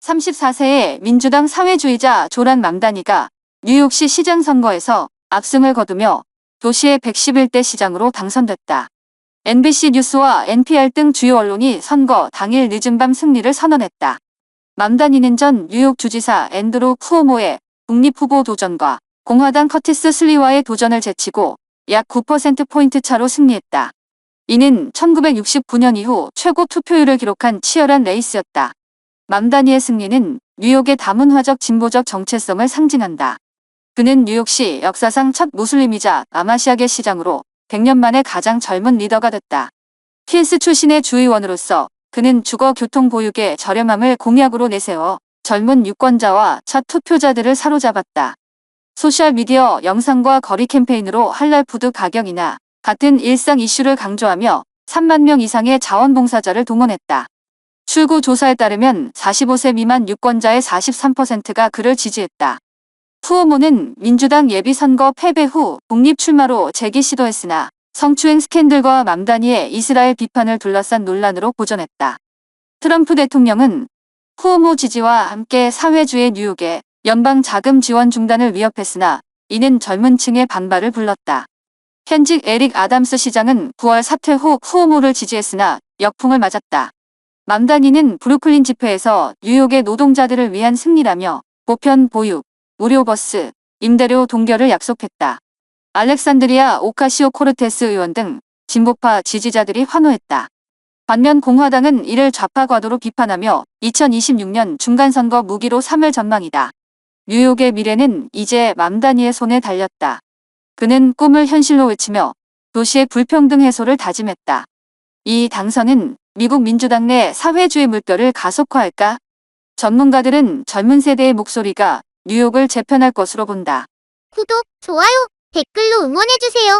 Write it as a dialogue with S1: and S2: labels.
S1: 34세의 민주당 사회주의자 조란 맘다니가 뉴욕시 시장 선거에서 압승을 거두며 도시의 111대 시장으로 당선됐다. NBC 뉴스와 NPR 등 주요 언론이 선거 당일 늦은 밤 승리를 선언했다. 맘다니는 전 뉴욕 주지사 앤드루 쿠오모의 국립후보 도전과 공화당 커티스 슬리와의 도전을 제치고 약 9%포인트 차로 승리했다. 이는 1969년 이후 최고 투표율을 기록한 치열한 레이스였다. 맘다니의 승리는 뉴욕의 다문화적 진보적 정체성을 상징한다. 그는 뉴욕시 역사상 첫 무슬림이자 아마시아계 시장으로 100년 만에 가장 젊은 리더가 됐다. 퀸스 출신의 주의원으로서 그는 주거 교통 보육의 저렴함을 공약으로 내세워 젊은 유권자와 첫 투표자들을 사로잡았다. 소셜미디어 영상과 거리 캠페인으로 할랄 푸드 가격이나 같은 일상 이슈를 강조하며 3만 명 이상의 자원봉사자를 동원했다. 출구 조사에 따르면 45세 미만 유권자의 43%가 그를 지지했다. 후오모는 민주당 예비선거 패배 후 독립 출마로 재기 시도했으나 성추행 스캔들과 맘다니의 이스라엘 비판을 둘러싼 논란으로 고전했다. 트럼프 대통령은 후오모 지지와 함께 사회주의 뉴욕의 연방 자금 지원 중단을 위협했으나 이는 젊은 층의 반발을 불렀다. 현직 에릭 아담스 시장은 9월 사퇴 후 후오모를 지지했으나 역풍을 맞았다. 맘다니는 브루클린 집회에서 뉴욕의 노동자들을 위한 승리라며 보편 보육, 무료 버스, 임대료 동결을 약속했다. 알렉산드리아 오카시오 코르테스 의원 등 진보파 지지자들이 환호했다. 반면 공화당은 이를 좌파 과도로 비판하며 2026년 중간선거 무기로 삼을 전망이다. 뉴욕의 미래는 이제 맘다니의 손에 달렸다. 그는 꿈을 현실로 외치며 도시의 불평등 해소를 다짐했다. 이 당선은 미국 민주당 내 사회주의 물결을 가속화할까? 전문가들은 젊은 세대의 목소리가 뉴욕을 재편할 것으로 본다.
S2: 구독, 좋아요, 댓글로 응원해주세요.